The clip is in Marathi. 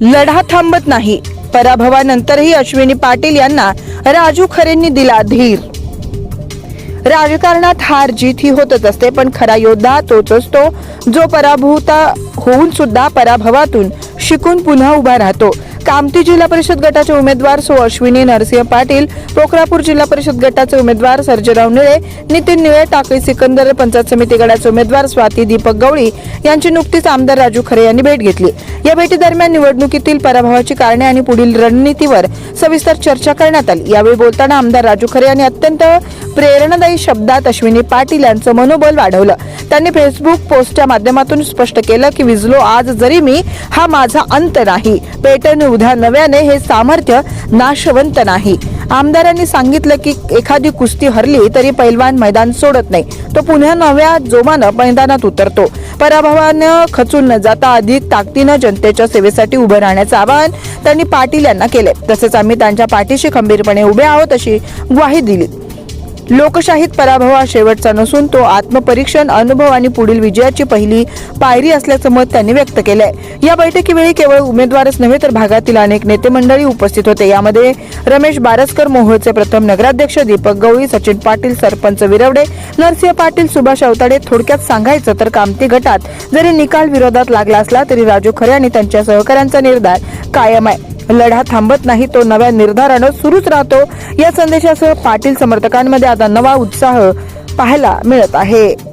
लढा थांबत नाही. पराभवानंतरही अश्विनी पाटील यांना राजू खरेंनी दिला धीर. राजकारणात हार जीत ही होतच असते पण खरा योद्धा तोच असतो जो पराभूता होऊन सुद्धा पराभवातून शिकून पुन्हा उभा राहतो. कामती जिल्हा परिषद गटाचे उमेदवार सो अश्विनी नरसिंह पाटील पोखरापूर जिल्हा परिषद गटाचे उमेदवार सर्जेराव निळे नितीन निळे टाकळी सिकंदर पंचायत समिती गटाचे उमेदवार स्वाती दीपक गवळी यांची नुकतीच आमदार राजू खरे यांनी भेट घेतली. या भेटीदरम्यान निवडणुकीतील पराभवाची कारणे आणि पुढील रणनीतीवर सविस्तर चर्चा करण्यात आली. यावेळी बोलताना आमदार राजू खरे यांनी अत्यंत प्रेरणादायी शब्दात अश्विनी पाटील यांचं मनोबल वाढवलं. त्यांनी फेसबुक पोस्टच्या माध्यमातून स्पष्ट केलं की विजलो आज जरी मी हा माझा अंत नाही. पेटर्न उद्या नव्याने हे सामर्थ्य नाशवंत नाही. आमदारांनी सांगितलं की एखादी कुस्ती हरली तरी पैलवान मैदान सोडत नाही. तो पुन्हा नव्या जोमानं मैदानात उतरतो. पराभवानं खचून न जाता अधिक ताकदीनं जनतेच्या सेवेसाठी उभं राहण्याचं आवाहन त्यांनी पाटील यांना केले तसेच आम्ही त्यांच्या पाठीशी खंबीरपणे उभे आहोत अशी ग्वाही दिली लोकशाहीत पराभव हा शेवटचा नसून तो आत्मपरीक्षण अनुभव आणि पुढील विजयाची पहिली पायरी असल्याचं मत त्यांनी व्यक्त केलंय. या बैठकीवेळी केवळ उमेदवारच नव्हे तर भागातील अनेक नेते मंडळी उपस्थित होते. यामध्ये रमेश बारसकर मोहोळचे प्रथम नगराध्यक्ष दीपक गवळी सचिन पाटील सरपंच विरवडे नरसिंह पाटील सुभाष अवताडे थोडक्यात सांगायचं तर कामती गटात जरी निकाल विरोधात लागला असला तरी राजू खरे आणि त्यांच्या सहकाऱ्यांचा निर्धार कायम आहे. लढा थांबत नाही तो नव्या निर्धारानं सुरूच राहतो. या संदेशासह पाटील समर्थकांमध्ये आता नवा उत्साह पाहायला मिळत आहे.